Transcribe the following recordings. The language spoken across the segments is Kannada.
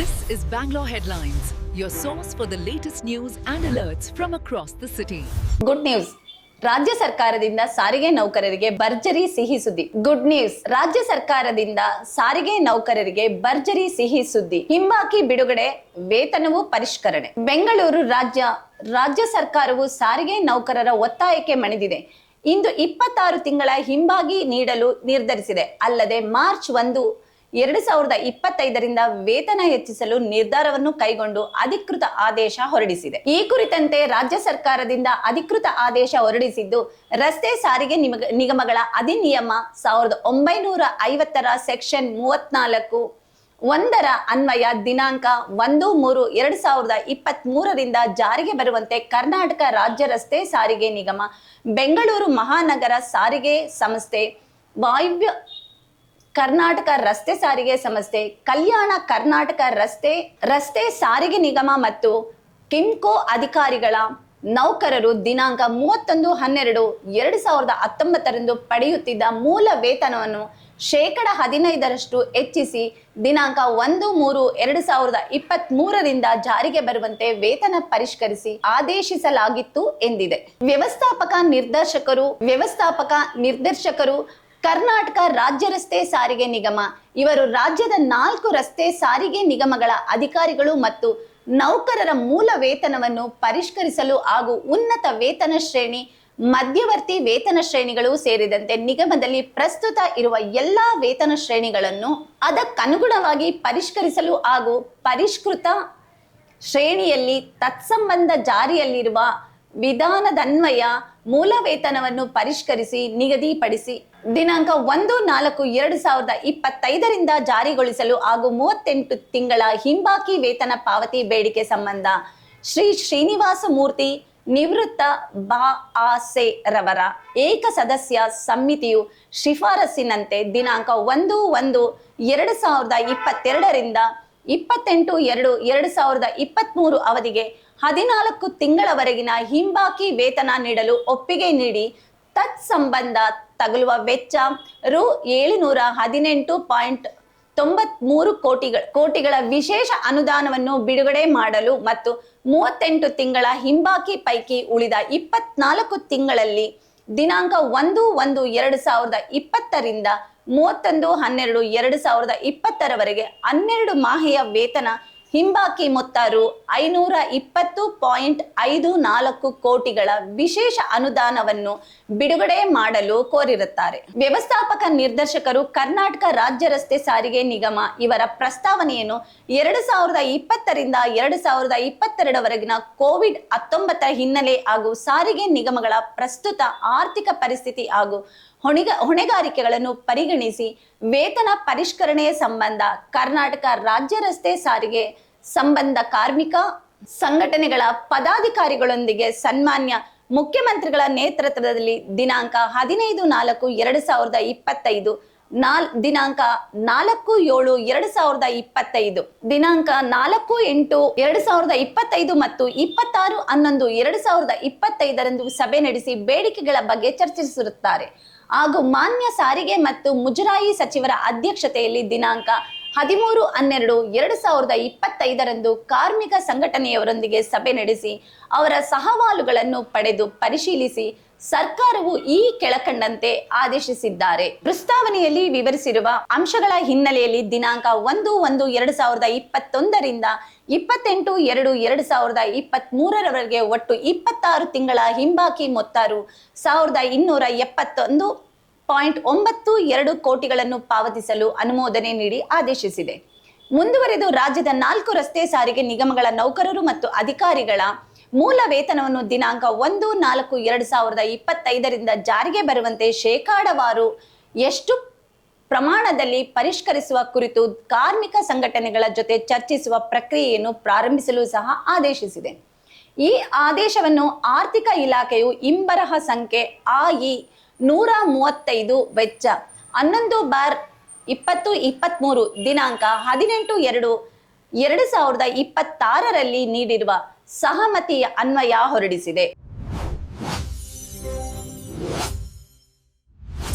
This is Bangalore Headlines, your source for the latest news and alerts from across the city. Good news ರಾಜ್ಯ ಸರ್ಕಾರದಿಂದ ಸಾರಿಗೆ ನೌಕರರಿಗೆ ಭರ್ಜರಿ ಸಿಹಿ ಸುದ್ದಿ. ಗುಡ್ ನ್ಯೂಸ್ ರಾಜ್ಯ ಸರ್ಕಾರದಿಂದ ಸಾರಿಗೆ ನೌಕರರಿಗೆ ಭರ್ಜರಿ ಸಿಹಿ ಸುದ್ದಿ. ಹಿಂಬಾಕಿ ಬಿಡುಗಡೆ ವೇತನವು ಪರಿಷ್ಕರಣೆ. ಬೆಂಗಳೂರು ರಾಜ್ಯ ರಾಜ್ಯ ಸರ್ಕಾರವು ಸಾರಿಗೆ ನೌಕರರ ಒತ್ತಾಯಕ್ಕೆ ಮಣಿದಿದೆ. ಇಂದು ಇಪ್ಪತ್ತಾರು ತಿಂಗಳ ಹಿಂಬಾಗಿ ನೀಡಲು ನಿರ್ಧರಿಸಿದೆ. ಅಲ್ಲದೆ ಮಾರ್ಚ್ ಒಂದು ಎರಡು ಸಾವಿರದ ಇಪ್ಪತ್ತೈದರಿಂದ ವೇತನ ಹೆಚ್ಚಿಸಲು ನಿರ್ಧಾರವನ್ನು ಕೈಗೊಂಡು ಅಧಿಕೃತ ಆದೇಶ ಹೊರಡಿಸಿದೆ. ಈ ಕುರಿತಂತೆ ರಾಜ್ಯ ಸರ್ಕಾರದಿಂದ ಅಧಿಕೃತ ಆದೇಶ ಹೊರಡಿಸಿದ್ದು, ರಸ್ತೆ ಸಾರಿಗೆ ನಿಗಮಗಳ ಅಧಿನಿಯಮ ಸಾವಿರದ ಒಂಬೈನೂರ ಐವತ್ತರ ಸೆಕ್ಷನ್ ಮೂವತ್ನಾಲ್ಕು ಒಂದರ ಅನ್ವಯ ದಿನಾಂಕ ಒಂದು ಮೂರು ಎರಡು ಸಾವಿರದ ಇಪ್ಪತ್ತ್ ಮೂರರಿಂದ ಜಾರಿಗೆ ಬರುವಂತೆ ಕರ್ನಾಟಕ ರಾಜ್ಯ ರಸ್ತೆ ಸಾರಿಗೆ ನಿಗಮ, ಬೆಂಗಳೂರು ಮಹಾನಗರ ಸಾರಿಗೆ ಸಂಸ್ಥೆ ವಾಯುವ್ಯ ಕರ್ನಾಟಕ ರಸ್ತೆ ಸಾರಿಗೆ ಸಂಸ್ಥೆ, ಕಲ್ಯಾಣ ಕರ್ನಾಟಕ ರಸ್ತೆ ರಸ್ತೆ ಸಾರಿಗೆ ನಿಗಮ ಮತ್ತು ಕಿಮ್ಕೋ ಅಧಿಕಾರಿಗಳ ನೌಕರರು ದಿನಾಂಕ ಮೂವತ್ತೊಂದು ಹನ್ನೆರಡು ಎರಡು ಸಾವಿರದ ಹತ್ತೊಂಬತ್ತರಂದು ಪಡೆಯುತ್ತಿದ್ದ ಮೂಲ ವೇತನವನ್ನು ಶೇಕಡ ಹದಿನೈದರಷ್ಟು ಹೆಚ್ಚಿಸಿ ದಿನಾಂಕ ಒಂದು ಮೂರು ಎರಡು ಸಾವಿರದ ಇಪ್ಪತ್ತ್ ಮೂರರಿಂದ ಜಾರಿಗೆ ಬರುವಂತೆ ವೇತನ ಪರಿಷ್ಕರಿಸಿ ಆದೇಶಿಸಲಾಗಿತ್ತು ಎಂದಿದೆ. ವ್ಯವಸ್ಥಾಪಕ ನಿರ್ದೇಶಕರು ವ್ಯವಸ್ಥಾಪಕ ನಿರ್ದೇಶಕರು ಕರ್ನಾಟಕ ರಾಜ್ಯ ರಸ್ತೆ ಸಾರಿಗೆ ನಿಗಮ. ಇವರು ರಾಜ್ಯದ ನಾಲ್ಕು ರಸ್ತೆ ಸಾರಿಗೆ ನಿಗಮಗಳ ಅಧಿಕಾರಿಗಳು ಮತ್ತು ನೌಕರರ ಮೂಲ ವೇತನವನ್ನು ಪರಿಷ್ಕರಿಸಲು ಹಾಗೂ ಉನ್ನತ ವೇತನ ಶ್ರೇಣಿ, ಮಧ್ಯವರ್ತಿ ವೇತನ ಶ್ರೇಣಿಗಳು ಸೇರಿದಂತೆ ನಿಗಮದಲ್ಲಿ ಪ್ರಸ್ತುತ ಇರುವ ಎಲ್ಲಾ ವೇತನ ಶ್ರೇಣಿಗಳನ್ನು ಅದಕ್ಕನುಗುಣವಾಗಿ ಪರಿಷ್ಕರಿಸಲು ಹಾಗೂ ಪರಿಷ್ಕೃತ ಶ್ರೇಣಿಯಲ್ಲಿ ತತ್ಸಂಬಂಧ ಜಾರಿಯಲ್ಲಿರುವ ವಿಧಾನದನ್ವಯ ಮೂಲ ವೇತನವನ್ನು ಪರಿಷ್ಕರಿಸಿ, ನಿಗದಿಪಡಿಸಿ, ದಿನಾಂಕ ಒಂದು, ನಾಲ್ಕು, ಎರಡು ಸಾವಿರದ ಇಪ್ಪತ್ತೈದರಿಂದ ಜಾರಿಗೊಳಿಸಲು ಹಾಗೂ ಮೂವತ್ತೆಂಟು ತಿಂಗಳ ಹಿಂಬಾಕಿ ವೇತನ ಪಾವತಿ ಬೇಡಿಕೆ ಸಂಬಂಧ ಶ್ರೀ ಶ್ರೀನಿವಾಸ ಮೂರ್ತಿ, ನಿವೃತ್ತ ಬಾ ಆಸೆ ರವರ ಏಕ ಸದಸ್ಯ ಸಮಿತಿಯು ಶಿಫಾರಸ್ಸಿನಂತೆ ದಿನಾಂಕ ಒಂದು ಒಂದು, ಎರಡು ಸಾವಿರದ ಇಪ್ಪತ್ತೆರಡರಿಂದ ಇಪ್ಪತ್ತೆಂಟು, ಎರಡು ಎರಡು ಸಾವಿರದ ಇಪ್ಪತ್ತ್ಮೂರು ಅವಧಿಗೆ ಹದಿನಾಲ್ಕು ತಿಂಗಳವರೆಗಿನ ಹಿಂಬಾಕಿ ವೇತನ ನೀಡಲು ಒಪ್ಪಿಗೆ ನೀಡಿ ತತ್ಸಂಬಂಧ ತಗುಲುವ ವೆಚ್ಚ ರು ಏಳುನೂರ ಹದಿನೆಂಟು ಪಾಯಿಂಟ್ ತೊಂಬತ್ಮೂರು ಕೋಟಿಗಳ ಕೋಟಿಗಳ ವಿಶೇಷ ಅನುದಾನವನ್ನು ಬಿಡುಗಡೆ ಮಾಡಲು ಮತ್ತು ಮೂವತ್ತೆಂಟು ತಿಂಗಳ ಹಿಂಬಾಕಿ ಪೈಕಿ ಉಳಿದ ಇಪ್ಪತ್ನಾಲ್ಕು ತಿಂಗಳಲ್ಲಿ ದಿನಾಂಕ ಒಂದು ಒಂದು ಎರಡು ಸಾವಿರದ ಇಪ್ಪತ್ತರಿಂದ ಮೂವತ್ತೊಂದು ಹನ್ನೆರಡು ಎರಡು ಸಾವಿರದ ಇಪ್ಪತ್ತರವರೆಗೆ ಹನ್ನೆರಡು ಮಾಹೆಯ ವೇತನ ಹಿಂಬಾಕಿ ಮೊತ್ತ ರು ಐನೂರ ಇಪ್ಪತ್ತು ಪಾಯಿಂಟ್ ಐದು ನಾಲ್ಕು ಕೋಟಿಗಳ ವಿಶೇಷ ಅನುದಾನವನ್ನು ಬಿಡುಗಡೆ ಮಾಡಲು ಕೋರಿರುತ್ತಾರೆ. ವ್ಯವಸ್ಥಾಪಕ ನಿರ್ದೇಶಕರು ಕರ್ನಾಟಕ ರಾಜ್ಯ ರಸ್ತೆ ಸಾರಿಗೆ ನಿಗಮ ಇವರ ಪ್ರಸ್ತಾವನೆಯನ್ನು ಎರಡು ಸಾವಿರದ ಇಪ್ಪತ್ತರಿಂದ ಎರಡು ಸಾವಿರದ ಇಪ್ಪತ್ತೆರಡವರೆಗಿನ ಕೋವಿಡ್ ಹತ್ತೊಂಬತ್ತರ ಹಿನ್ನೆಲೆ ಹಾಗೂ ಸಾರಿಗೆ ನಿಗಮಗಳ ಪ್ರಸ್ತುತ ಆರ್ಥಿಕ ಪರಿಸ್ಥಿತಿ ಹಾಗೂ ಹೊಣೆಗ, ಹೊಣೆಗಾರಿಕೆಗಳನ್ನು ಪರಿಗಣಿಸಿ ವೇತನ ಪರಿಷ್ಕರಣೆಯ ಸಂಬಂಧ ಕರ್ನಾಟಕ ರಾಜ್ಯ ರಸ್ತೆ ಸಾರಿಗೆ ಸಂಬಂಧ ಕಾರ್ಮಿಕ ಸಂಘಟನೆಗಳ ಪದಾಧಿಕಾರಿಗಳೊಂದಿಗೆ ಸನ್ಮಾನ್ಯ ಮುಖ್ಯಮಂತ್ರಿಗಳ ನೇತೃತ್ವದಲ್ಲಿ ದಿನಾಂಕ ಹದಿನೈದು ನಾಲ್ಕು ಎರಡು ಸಾವಿರದ ಇಪ್ಪತ್ತೈದು, ನಾಲ್, ದಿನಾಂಕ ನಾಲ್ಕು ಏಳು ಎರಡು ಸಾವಿರದ ಇಪ್ಪತ್ತೈದು, ದಿನಾಂಕ ನಾಲ್ಕು ಎಂಟು ಎರಡು ಸಾವಿರದ ಇಪ್ಪತ್ತೈದು ಮತ್ತು ಇಪ್ಪತ್ತಾರು ಹನ್ನೊಂದು ಎರಡು ಸಾವಿರದ ಇಪ್ಪತ್ತೈದರಂದು ಸಭೆ ನಡೆಸಿ ಬೇಡಿಕೆಗಳ ಬಗ್ಗೆ ಚರ್ಚಿಸಿರುತ್ತಾರೆ ಹಾಗೂ ಮಾನ್ಯ ಸಾರಿಗೆ ಮತ್ತು ಮುಜರಾಯಿ ಸಚಿವರ ಅಧ್ಯಕ್ಷತೆಯಲ್ಲಿ ದಿನಾಂಕ ಹದಿಮೂರು ಹನ್ನೆರಡು ಎರಡು ಸಾವಿರದ ಇಪ್ಪತ್ತೈದರಂದು ಕಾರ್ಮಿಕ ಸಂಘಟನೆಯವರೊಂದಿಗೆ ಸಭೆ ನಡೆಸಿ ಅವರ ಸಹವಾಲುಗಳನ್ನು ಪಡೆದು ಪರಿಶೀಲಿಸಿ ಸರ್ಕಾರವು ಈ ಕೆಳಕಂಡಂತೆ ಆದೇಶಿಸಿದ್ದಾರೆ. ಪ್ರಸ್ತಾವನೆಯಲ್ಲಿ ವಿವರಿಸಿರುವ ಅಂಶಗಳ ಹಿನ್ನೆಲೆಯಲ್ಲಿ ದಿನಾಂಕ ಒಂದು ಒಂದು ಎರಡು ಸಾವಿರದ ಇಪ್ಪತ್ತೊಂದರಿಂದ ಇಪ್ಪತ್ತೆಂಟು ಎರಡು ಎರಡು ಸಾವಿರದ ಇಪ್ಪತ್ತ್ ಮೂರರವರೆಗೆ ಒಟ್ಟು ಇಪ್ಪತ್ತಾರು ತಿಂಗಳ ಹಿಂಬಾಕಿ ಮೊತ್ತಾರು ಸಾವಿರದ ಇನ್ನೂರ ಎಪ್ಪತ್ತೊಂದು ಪಾಯಿಂಟ್ ಒಂಬತ್ತು ಎರಡು ಕೋಟಿಗಳನ್ನು ಪಾವತಿಸಲು ಅನುಮೋದನೆ ನೀಡಿ ಆದೇಶಿಸಿದೆ. ಮುಂದುವರೆದು ರಾಜ್ಯದ ನಾಲ್ಕು ರಸ್ತೆ ಸಾರಿಗೆ ನಿಗಮಗಳ ನೌಕರರು ಮತ್ತು ಅಧಿಕಾರಿಗಳ ಮೂಲ ವೇತನವನ್ನು ದಿನಾಂಕ ಒಂದು, ನಾಲ್ಕು, ಎರಡು ಸಾವಿರದ ಇಪ್ಪತ್ತೈದರಿಂದ ಜಾರಿಗೆ ಬರುವಂತೆ ಶೇಕಡಾವಾರು ಎಷ್ಟು ಪ್ರಮಾಣದಲ್ಲಿ ಪರಿಷ್ಕರಿಸುವ ಕುರಿತು ಕಾರ್ಮಿಕ ಸಂಘಟನೆಗಳ ಜೊತೆ ಚರ್ಚಿಸುವ ಪ್ರಕ್ರಿಯೆಯನ್ನು ಪ್ರಾರಂಭಿಸಲು ಸಹ ಆದೇಶಿಸಿದೆ. ಈ ಆದೇಶವನ್ನು ಆರ್ಥಿಕ ಇಲಾಖೆಯು ಇಂಬರಹ ಸಂಖ್ಯೆ ಆಇ ನೂರ ಮೂವತ್ತೈದು ವೆಚ್ಚ, ಹನ್ನೊಂದು ಬಾರ್ ಇಪ್ಪತ್ತು ಇಪ್ಪತ್ತ್ಮೂರು ದಿನಾಂಕ ಹದಿನೆಂಟು, ಎರಡು ಎರಡು ಸಾವಿರದ ಇಪ್ಪತ್ತಾರರಲ್ಲಿ ನೀಡಿರುವ ಸಹಮತಿಯ ಅನ್ವಯ ಹೊರಡಿಸಿದೆ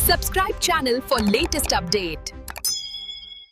subscribe channel for latest update.